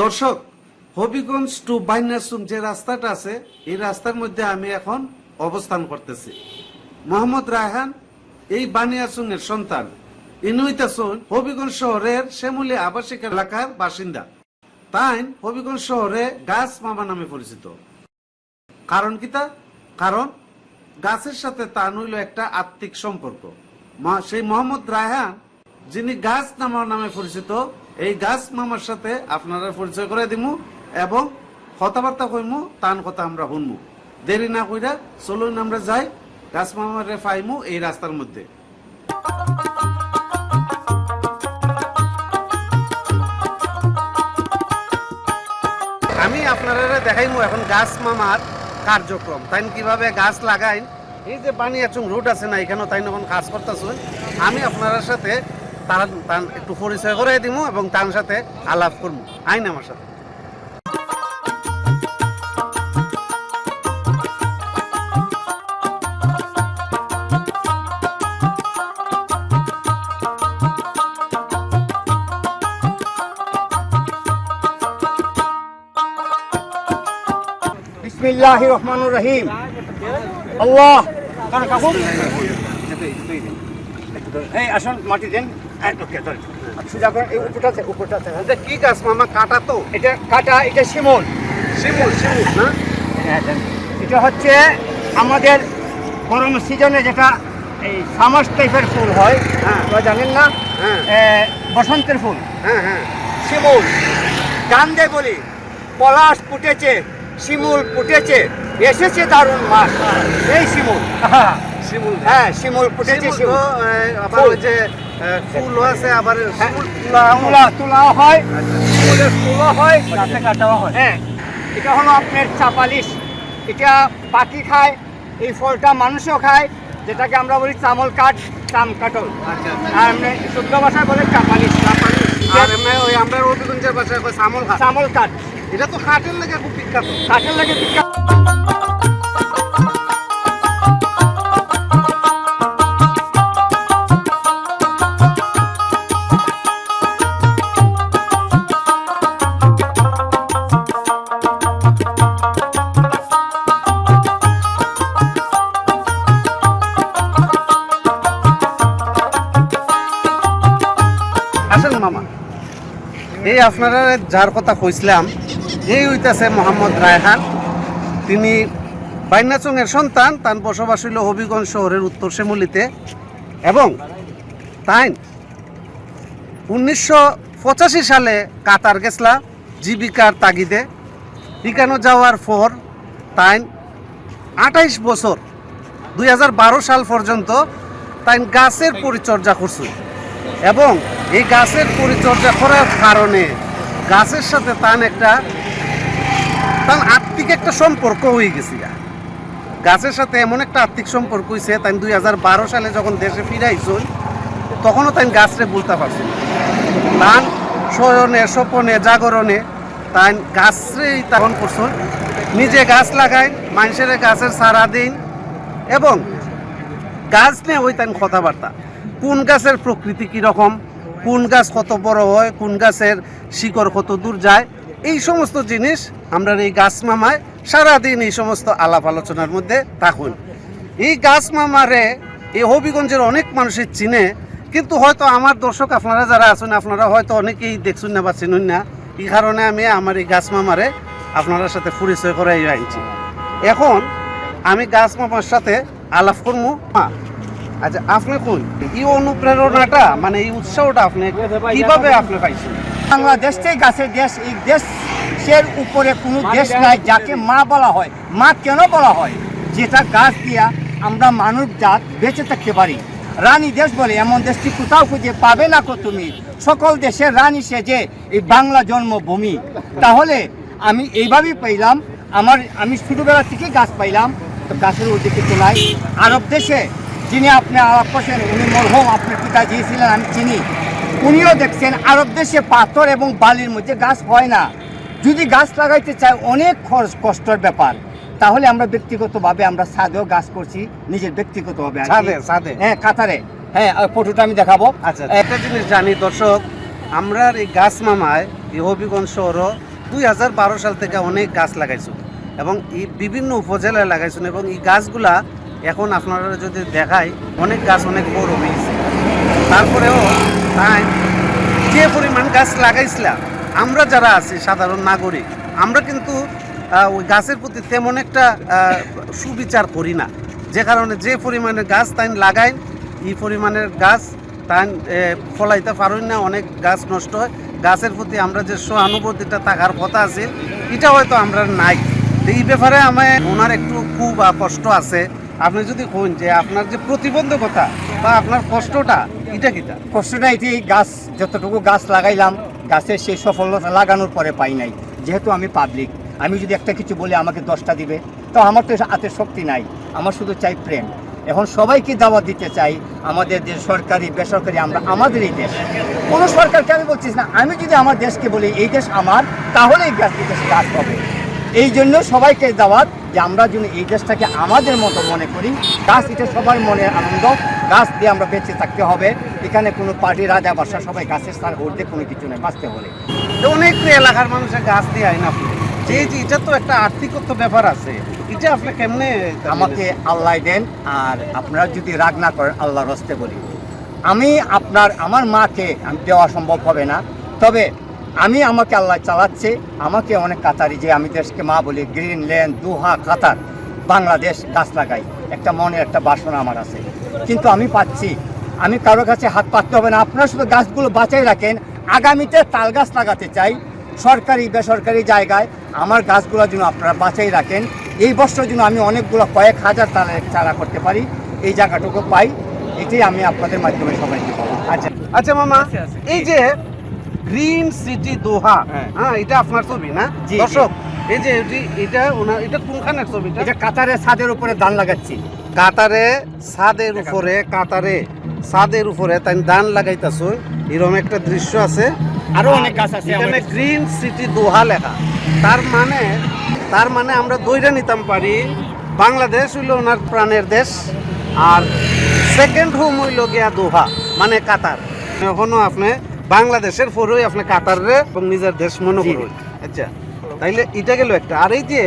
দর্শক, হবিগঞ্জ টু বাইনাসুম যে রাস্তাটা আছে, এই রাস্তার মধ্যে আমি এখন অবস্থান করতেছি। মোহাম্মদ রায়হান, এই বানিয়াসুং এর সন্তান ইনুইতাসুন হবিগঞ্জ শহরের শ্যামলী আবাসিক এলাকার বাসিন্দা। তাই হবিগঞ্জ শহরে গাছ মামা নামে পরিচিত। কারণ কিতা কারণ গাছের সাথে তার হইল একটা আত্মিক সম্পর্ক। সেই মোহাম্মদ রায়হান, যিনি গাছ নামার নামে পরিচিত এই গাছ মামার সাথে আপনারা পরিচয় করে দিমু এবং কথাবার্তা কইমু, তান কথা আমরা শুনমু। দেরি না কইরা চলুন আমরা যাই, গাছ মামারে পাইমু এই রাস্তার মধ্যে। আমি আপনারা দেখাইমু এখন গাছ মামার কার্যক্রম। তাই কীভাবে গাছ লাগাইন? এই যে বানিয়াচুং রুট আছে না, এখানেও তাই যখন কাজ করতেছেন আমি আপনার সাথে তার তার একটু পরিচয় করে দিমু এবং তার সাথে আলাপ করব আইন আমার সাথে। বিসমিল্লাহ রহমান রহিম। আল্লাহ। এই আসুন মাটি দেন। সোজা এই হ্যাঁ। এটা কি গাছ মামা? কাটা তো। এটা কাটা এটা শিমুল। শিমুল শিমুল না? হ্যাঁ, এটা হচ্ছে আমাদের গরম সিজনে যেটা এই সামার টাইপের ফুল হয়। হ্যাঁ। জানেন না? হ্যাঁ। বসন্তের ফুল। হ্যাঁ হ্যাঁ। শিমুল। গান দিয়ে বলি পলাশ ফুটেছে শিমুল ফুটেছে এসেছে দারুণ মাস এই শিমুল। শিমুল হ্যাঁ। শিমুল ফুটেছে শিমুল আবার যে ফুলও আছে আবার হ্যাঁ, তুলা তুলা তুলাও হয় শিমুলের ফুলও হয় গাছে কাটাও হয়। হ্যাঁ। এটা হলো আপনার চাপালিশ এটা পাখি খায় এই ফলটা মানুষও খায় যেটাকে আমরা বলি চামল কাঠ চাম কাটল। আচ্ছা আর এমনি শুদ্ধ ভাষায় বলে চাপালিশ আর এমনি ওই আমরা রবিগঞ্জের ভাষায় সামল ঘাট চামল কাঠ। এটা তো কাঠের লেগে খুব বিখ্যাত। কাঠের লাগে বিখ্যাত। এই আপনারা যার কথা কইছিলাম, এই হইতাছে মোহাম্মদ রায়হান। তিনি বাইনাচং এর সন্তান, তার বসবাস হইল হবিগঞ্জ শহরের উত্তর শ্যামলিতে এবং তাই উনিশশো পঁচাশি সালে কাতার গেছলা জীবিকার তাগিদে। এখানে যাওয়ার পর তাই আঠাইশ বছর, দুই হাজার বারো সাল পর্যন্ত তাই গাছের পরিচর্যা করছে। এবং এই গাছের পরিচর্যা করার কারণে গাছের সাথে তার একটা তার আত্মিক একটা সম্পর্ক হয়ে গেছে। গাছের সাথে এমন একটা আত্মিক সম্পর্ক হয়েছে তাই দুই হাজার বারো সালে যখন দেশে ফিরাইছুন তখনও তাই গাছরে বলতে পারছি তান শয়নে, স্বপনে, জাগরণে তাই গাছরেই তখন করছুন নিজে গাছ লাগাই মানুষের গাছের সারা দিন এবং গাছ নিয়ে ওই তাই কথাবার্তা। কোন গাছের প্রকৃতি কীরকম? কোন গাছ কত বড় হয়, কোন গাছের শিকড় কত দূর যায়, এই সমস্ত জিনিস আমরা এই গাছ মামায় সারাদিন এই সমস্ত আলাপ আলোচনার মধ্যে থাকুন। এই গাছ মামারে এই হবিগঞ্জের অনেক মানুষের চিনে, কিন্তু হয়তো আমার দর্শক আপনারা যারা আছেন, আপনারা হয়তো অনেকেই দেখছেন না বা চিনুন না, এই কারণে আমি আমার এই গাছ মামারে আপনার সাথে পরিচয় করাই আনছি। এখন আমি গাছ মামার সাথে আলাপ করব। আচ্ছা আপনি কোন? এই অনুপ্রেরণাটা মানে এই উৎসাহটা আপনি কীভাবে আপনি পাইছেন? বাংলাদেশটাই গাছের দেশ, এই দেশের উপরে কোনো দেশ নাই যাকে মা বলা হয়। মা কেন বলা হয়? যেটা গাছ দিয়া আমরা মানব জাত বেঁচে থাকতে পারি। রানী দেশ বলে এমন দেশটি কোথাও খুঁজে পাবে না কো তুমি? সকল দেশের রানী সেজে এই বাংলা জন্মভূমি। তাহলে আমি এইভাবেই পাইলাম। আমার, আমি ছোটোবেলা থেকে গাছ পাইলাম। গাছের ওদিকে তোলাই। আরব দেশে যিনি আপনি আলাপ করছেন উনি মরহম আপনার পিতা দিয়েছিলেন আমি চিনি। উনিও দেখছেন আরব দেশে পাথর এবং বালির মধ্যে গাছ হয় না। যদি গাছ লাগাইতে চাই অনেক খরচ কষ্টের ব্যাপার। তাহলে আমরা ব্যক্তিগতভাবে আমরা সাদেও গাছ করছি নিজের ব্যক্তিগতভাবে। হ্যাঁ কাতারে। হ্যাঁ ফটোটা আমি দেখাবো। আচ্ছা একটা জিনিস জানি দর্শক আমরা এই গাছ মামায় হবিগঞ্জ শহর দুই হাজার বারো সাল থেকে অনেক গাছ লাগাইছো এবং এই বিভিন্ন উপজেলায় লাগাইছেন এবং এই গাছগুলা এখন আপনারা যদি দেখায় অনেক গাছ অনেক বড় হয়েছে। তারপরেও তাই যে পরিমাণ গাছ লাগাইছিলাম, আমরা যারা আছি সাধারণ নাগরিক, আমরা কিন্তু ওই গাছের প্রতি তেমন একটা সুবিচার করি না। যে কারণে যে পরিমাণে গাছ তাই লাগাই এই পরিমাণের গাছ তাই ফলাইতে পারেন না, অনেক গাছ নষ্ট হয়। গাছের প্রতি আমরা যে সহানুভূতিটা থাকার কথা আছে, এটা হয়তো আমরা নাই। এই ব্যাপারে আমি ওনার একটু খুব কষ্ট আছে। আপনি যদি কোন যে আপনার যে প্রতিবন্ধকতা বা আপনার কষ্টটা, এটা কিটা? কষ্টটা এটি গাছ, যতটুকু গাছ লাগাইলাম, গাছের সেই সফলতা লাগানোর পরে পাই নাই। যেহেতু আমি পাবলিক আমি যদি একটা কিছু বলি, আমাকে দশটা দিবে, তো আমার তো হাতে শক্তি নাই, আমার শুধু চাই প্রেম। এখন সবাইকে দাওয়াত দিতে চাই, আমাদের যে সরকারি, বেসরকারি, আমরা আমাদের এই দেশ। কোনো সরকারকে আমি বলছিস না, আমি যদি আমার দেশকে বলি, এই দেশ আমার তাহলে এই দেশে গাছ হবে এই জন্য সবাইকে দাওয়াত যে আমরা যেন এই দেশটাকে আমাদের মতো মনে করি। গাছ এটা সবার মনে আনন্দ। গাছ দিয়ে আমরা বেঁচে থাকতে হবে। এখানে কোনো পার্টি রাজা বাসা সবাই গাছের স্থান উঠতে কোনো কিছু নেই বাঁচতে হলে। তো অনেক এলাকার মানুষের গাছ দিয়ে আইন আপনি যে এটা তো একটা আর্থিকত্ব ব্যাপার আছে। এটা আপনি কেমনে আমাকে আল্লাহ দেন আর আপনারা যদি রাগ না করেন আল্লাহ রস্তে বলি। আমি আপনার আমার মাকে আমি দেওয়া সম্ভব হবে না। তবে আমি আমাকে আল্লাহ চালাচ্ছে আমাকে অনেক কাতারি যে আমি দেশকে মা বলি green land Doha Qatar Bangladesh গাছ লাগাই। একটা মনে একটা বাসনা আমার আছে। কিন্তু আমি পাচ্ছি। আমি কারোর কাছে হাত পাততে হবে না। আপনারা শুধু গাছগুলো বাঁচাই রাখেন। আগামীতে তাল গাছ লাগাতে চাই। সরকারি বেসরকারি জায়গায় আমার গাছগুলো যেন আপনারা বাঁচাই রাখেন। এই বছর জন্য আমি অনেকগুলো কয়েক হাজার তালের চারা করতে পারি। এই জায়গাটুকু পাই। এটাই আমি আপনাদের মাধ্যমে সবাইকে বলব আচ্ছা। আচ্ছা মামা। এই যে গ্রিন সিটি দোহা হ্যাঁ। এটা আপনার ছবি না। দর্শক এই যে এটি- এটা ওনার এটা কোনখানের ছবিটা এটা? কাতারের ছাদের উপরে দান লাগাচ্ছি। কাতারে ছাদের উপরে কাতারে। ছাদের উপরে তাই ধান লাগাইতেছ। এরকম একটা দৃশ্য আছে। আরও অনেক গাছ আছে এখানে গ্রিন সিটি দোহা লেখা। তার মানে তার মানে আমরা দইরা নিতাম পারি। বাংলাদেশ হইল ওনার প্রাণের দেশ আর সেকেন্ড হোম হইল গিয়া দোহা মানে কাতার। এখনও আপনি বাংলাদেশের পরেই আপনি কাতারে এবং নিজের দেশ মনে। করুন। আচ্ছা তাইলে এটা গেল একটা। আর এই যে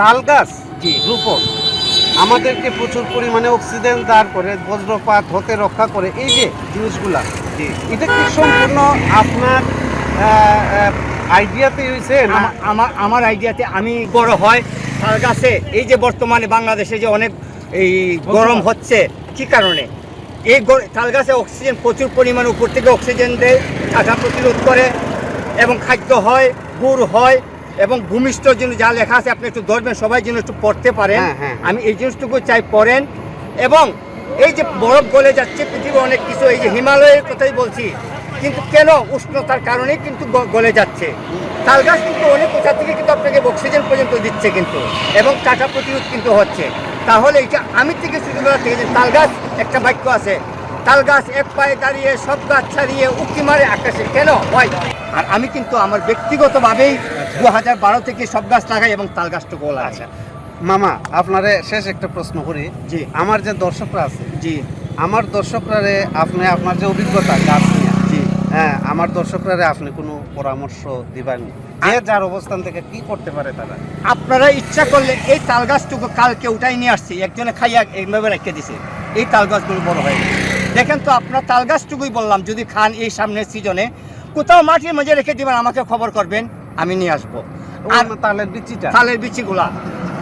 তাল গাছ জি। রোপণ আমাদেরকে প্রচুর পরিমাণে অক্সিজেন দাঁড় করে বজ্রপাত হতে রক্ষা করে এই যে জিনিসগুলা জি। এটা কি সম্পূর্ণ আপনার আইডিয়াতে হয়েছে আমার আমার আইডিয়াতে আমি বড় হয় তাল গাছে। এই যে বর্তমানে বাংলাদেশে যে অনেক এই গরম হচ্ছে কি কারণে? এই তাল গাছে অক্সিজেন প্রচুর পরিমাণে উপর থেকে অক্সিজেন দেয়। ঠান্ডা প্রতিরোধ করে এবং খাদ্য হয় গুড় হয় এবং ভূমিষ্ঠর জন্য যা লেখা আছে আপনি একটু ধরবেন সবাই যেন একটু পড়তে পারেন। হ্যাঁ, হ্যাঁ। আমি এই জিনিসটুকু চাই পড়েন। এবং এই যে বরফ গলে যাচ্ছে পৃথিবীর অনেক কিছু এই যে হিমালয়ের কথাই বলছি কিন্তু কেন উষ্ণতার কারণে কিন্তু গলে যাচ্ছে? তাল গাছ কিন্তু অনেক কোথা থেকে কিন্তু আপনাকে অক্সিজেন পর্যন্ত দিচ্ছে কিন্তু এবং কাটা প্রতিরোধ কিন্তু হচ্ছে। তাহলে এটা আমি থেকে ছোটবেলা থেকে যে তাল গাছ একটা বাক্য আছে তাল গাছ এক পায়ে দাঁড়িয়ে সব গাছ ছাড়িয়ে উঁকি মারে আকাশে। কেন? হয় আর আমি কিন্তু আমার ব্যক্তিগতভাবেই দু হাজার বারো থেকে সব গাছ লাগাই এবং তাল গাছটুকু লাগাই। আচ্ছা। মামা আপনারে শেষ একটা প্রশ্ন করি। জি। আমার যে দর্শকরা আছে জি। আমার দর্শকরা আপনি আপনার যে অভিজ্ঞতা গাছ নিয়ে জি। হ্যাঁ আমার দর্শকরা আপনি কোনো পরামর্শ দিবানি? যে যার অবস্থান থেকে কি করতে পারে তারা? আপনারা ইচ্ছা করলে এই তাল গাছটুকু কালকে উঠাই নিয়ে আসছি। একজনে খাইয়া এইভাবে রেখে দিছে। এই তাল গাছগুলো বড় হয়ে গেছে। দেখেন তো আপনার তালগাছটুকুই বললাম যদি খান এই সামনের সিজনে কোথাও মাটির মাঝে রেখে দিবেন আমাকে খবর করবেন আমি নিয়ে আসব। আর তালের বিচিটা? তালের বিচিগুলা।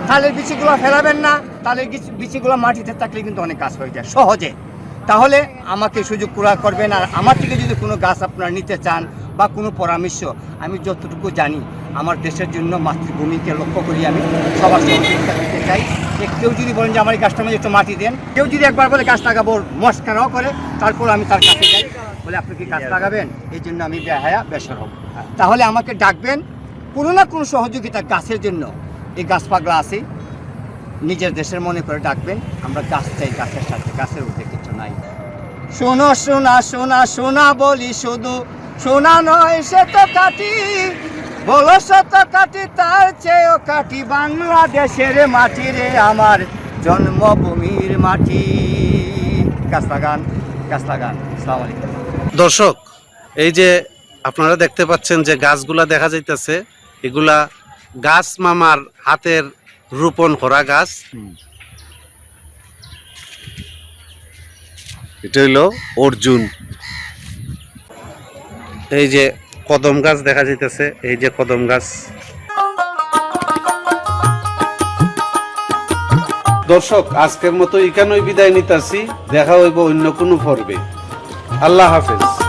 তালের বিচিগুলা ফেলাবেন না তালের বিচি- বিচিগুলা মাটিতে থাকলে কিন্তু অনেক কাজ হয়ে যায় সহজে। তাহলে আমাকে সুযোগ পুরা করবেন আর আমার থেকে যদি কোনো গাছ আপনারা নিতে চান বা কোনো পরামর্শ আমি যতটুকু জানি আমার দেশের জন্য মাতৃভূমিকে লক্ষ্য করি আমি সবার সহযোগিতা চাই। যে কেউ যদি বলেন যে আমার এই গাছটা মধ্যে একটু মাটি দেন, কেউ যদি একবার বলে গাছ লাগাবো, মস্কারাও করে, তারপর আমি তার কাছে যাই, বলে, আপনি কি গাছ লাগাবেন? এই জন্য আমি বেহায়া বেসর হব তাহলে আমাকে ডাকবেন কোনো না কোনো সহযোগিতা গাছের জন্য। এই গাছ পাগলা আছে, নিজের দেশের মনে করে ডাকবেন, আমরা গাছ চাই গাছের সাথে, গাছের উঠে কিছু নাই। শোনো, শোনা শোনা শোনা বলি শুধু শোনা নয় সে তো কাটি বলো সে তো কাটি তার চেয়েও কাটি বাংলাদেশের মাটি রে আমার জন্মভূমির মাটি। লাগান গাছ লাগান আসসালামু আলাইকুম। দর্শক এই যে আপনারা দেখতে পাচ্ছেন যে গাছগুলা দেখা যাইতেছে এগুলা গাছ মামার হাতের রোপণ করা গাছ। এটা হইল অর্জুন। এই যে কদম গাছ দেখা যাইতেছে, এই যে কদম গাছ। দর্শক, আজকের মতো এখানেই বিদায় নিতেছি, দেখা হইব অন্য কোনো পর্বে। আল্লাহ হাফেজ।